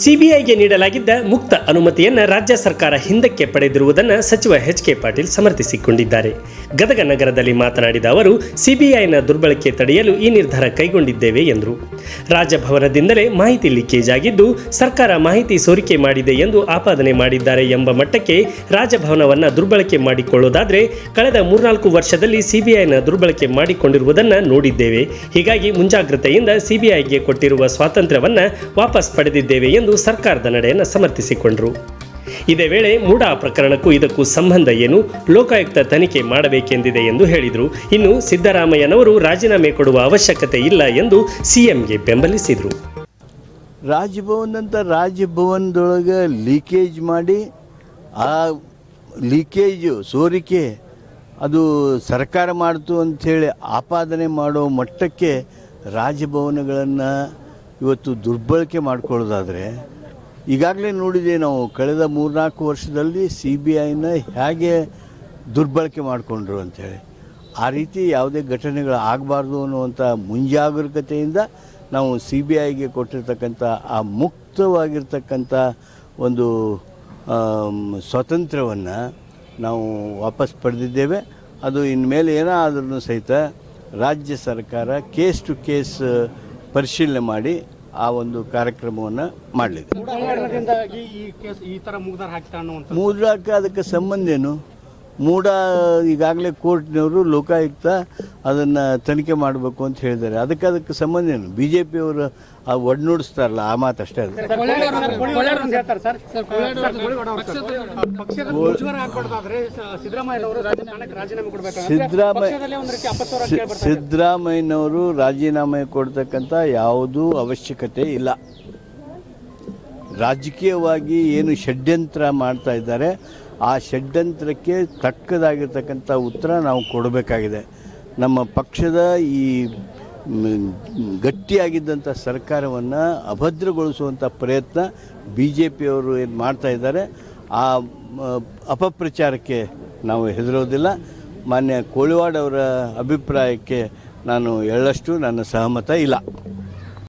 ಸಿಬಿಐಗೆ ನೀಡಲಾಗಿದ್ದ ಮುಕ್ತ ಅನುಮತಿಯನ್ನು ರಾಜ್ಯ ಸರ್ಕಾರ ಹಿಂದಕ್ಕೆ ಪಡೆದಿರುವುದನ್ನು ಸಚಿವ ಎಚ್ ಕೆ ಪಾಟೀಲ್ ಸಮರ್ಥಿಸಿಕೊಂಡಿದ್ದಾರೆ. ಗದಗ ನಗರದಲ್ಲಿ ಮಾತನಾಡಿದ ಅವರು, ಸಿಬಿಐನ ದುರ್ಬಳಕೆ ತಡೆಯಲು ಈ ನಿರ್ಧಾರ ಕೈಗೊಂಡಿದ್ದೇವೆ ಎಂದರು. ರಾಜಭವನದಿಂದಲೇ ಮಾಹಿತಿ ಲೀಕೇಜ್ ಆಗಿದ್ದು, ಸರ್ಕಾರ ಮಾಹಿತಿ ಸೋರಿಕೆ ಮಾಡಿದೆ ಎಂದು ಆಪಾದನೆ ಮಾಡಿದ್ದಾರೆ ಎಂಬ ಮಟ್ಟಕ್ಕೆ ರಾಜಭವನವನ್ನು ದುರ್ಬಳಕೆ ಮಾಡಿಕೊಳ್ಳೋದಾದರೆ, ಕಳೆದ ಮೂರ್ನಾಲ್ಕು ವರ್ಷದಲ್ಲಿ ಸಿಬಿಐನ ದುರ್ಬಳಕೆ ಮಾಡಿಕೊಂಡಿರುವುದನ್ನು ನೋಡಿದ್ದೇವೆ. ಹೀಗಾಗಿ ಮುಂಜಾಗ್ರತೆಯಿಂದ ಸಿಬಿಐಗೆ ಕೊಟ್ಟಿರುವ ಸ್ವಾತಂತ್ರ್ಯವನ್ನು ವಾಪಸ್ ಪಡೆದಿದ್ದೇವೆ ಎಂದು ಸರ್ಕಾರದ ನಡೆಯನ್ನು ಸಮರ್ಥಿಸಿಕೊಂಡರು. ಇದೇ ವೇಳೆ ಮೂಡಾ ಪ್ರಕರಣಕ್ಕೂ ಇದಕ್ಕೂ ಸಂಬಂಧ ಏನು ಲೋಕಾಯುಕ್ತ ತನಿಖೆ ಮಾಡಬೇಕೆಂದಿದೆ ಎಂದು ಹೇಳಿದರು. ಇನ್ನು ಸಿದ್ದರಾಮಯ್ಯನವರು ರಾಜೀನಾಮೆ ಕೊಡುವ ಅವಶ್ಯಕತೆ ಇಲ್ಲ ಎಂದು ಸಿಎಂಗೆ ಬೆಂಬಲಿಸಿದರು. ರಾಜಭವನ್ ಅಂತ ರಾಜಭವನದೊಳಗೆ ಲೀಕೇಜ್ ಮಾಡಿ, ಆ ಲೀಕೇಜು ಸೋರಿಕೆ ಅದು ಸರ್ಕಾರ ಮಾಡ್ತು ಅಂಥೇಳಿ ಆಪಾದನೆ ಮಾಡೋ ಮಟ್ಟಕ್ಕೆ ರಾಜಭವನಗಳನ್ನು ಇವತ್ತು ದುರ್ಬಳಕೆ ಮಾಡ್ಕೊಳ್ಳೋದಾದರೆ, ಈಗಾಗಲೇ ನೋಡಿದೆ ನಾವು ಕಳೆದ ಮೂರ್ನಾಲ್ಕು ವರ್ಷದಲ್ಲಿ ಸಿ ಬಿ ಐನ ಹೇಗೆ ದುರ್ಬಳಕೆ ಮಾಡಿಕೊಂಡ್ರು ಅಂಥೇಳಿ. ಆ ರೀತಿ ಯಾವುದೇ ಘಟನೆಗಳು ಆಗಬಾರ್ದು ಅನ್ನುವಂಥ ಮುಂಜಾಗರೂಕತೆಯಿಂದ ನಾವು ಸಿ ಬಿ ಐಗೆ ಕೊಟ್ಟಿರ್ತಕ್ಕಂಥ, ಆ ಮುಕ್ತವಾಗಿರ್ತಕ್ಕಂಥ ಒಂದು ಸ್ವಾತಂತ್ರ್ಯವನ್ನು ನಾವು ವಾಪಸ್ ಪಡೆದಿದ್ದೇವೆ. ಅದು ಇನ್ಮೇಲೆ ಏನಾದ್ರೂ ಸಹಿತ ರಾಜ್ಯ ಸರ್ಕಾರ ಕೇಸ್ ಟು ಕೇಸ್ ಪರಿಶೀಲನೆ ಮಾಡಿ ಆ ಒಂದು ಕಾರ್ಯಕ್ರಮವನ್ನು ಮಾಡಲಿದೆ ಮೂಡಕ್ಕೆ ಅದಕ್ಕೆ ಸಂಬಂಧ ಏನು? ಮೂಡ ಈಗಾಗಲೇ ಕೋರ್ಟ್ನವರು ಲೋಕಾಯುಕ್ತ ಅದನ್ನು ತನಿಖೆ ಮಾಡಬೇಕು ಅಂತ ಹೇಳಿದ್ದಾರೆ. ಅದಕ್ಕೆ ಅದಕ್ಕೆ ಸಂಬಂಧ ಏನು? ಬಿ ಜೆ ಪಿಯವರು ಆ ಒಡ್ನೋಡಿಸ್ತಾರಲ್ಲ ಆ ಮಾತು ಅಷ್ಟೇ ಅದು. ಸಿದ್ದರಾಮಯ್ಯ. ಸಿದ್ದರಾಮಯ್ಯನವರು ರಾಜೀನಾಮೆ ಕೊಡ್ತಕ್ಕಂಥ ಯಾವುದೂ ಅವಶ್ಯಕತೆ ಇಲ್ಲ. ರಾಜಕೀಯವಾಗಿ ಏನು ಷಡ್ಯಂತ್ರ ಮಾಡ್ತಾ ಇದ್ದಾರೆ. ಆ ಷಡ್ಯಂತ್ರಕ್ಕೆ ತಕ್ಕದಾಗಿರ್ತಕ್ಕಂಥ ಉತ್ತರ ನಾವು ಕೊಡಬೇಕಾಗಿದೆ. ನಮ್ಮ ಪಕ್ಷದ ಈ ಗಟ್ಟಿಯಾಗಿದ್ದಂಥ ಸರ್ಕಾರವನ್ನು ಅಭದ್ರಗೊಳಿಸುವಂಥ ಪ್ರಯತ್ನ ಬಿ ಜೆ ಪಿಯವರು ಏನು ಮಾಡ್ತಾ ಇದ್ದಾರೆ, ಆ ಅಪಪ್ರಚಾರಕ್ಕೆ ನಾವು ಹೆದರೋದಿಲ್ಲ. ಮಾನ್ಯ ಕೋಳಿವಾಡ್ ಅವರ ಅಭಿಪ್ರಾಯಕ್ಕೆ ನಾನು ಎಳ್ಳಷ್ಟು ನನ್ನ ಸಹಮತ ಇಲ್ಲ.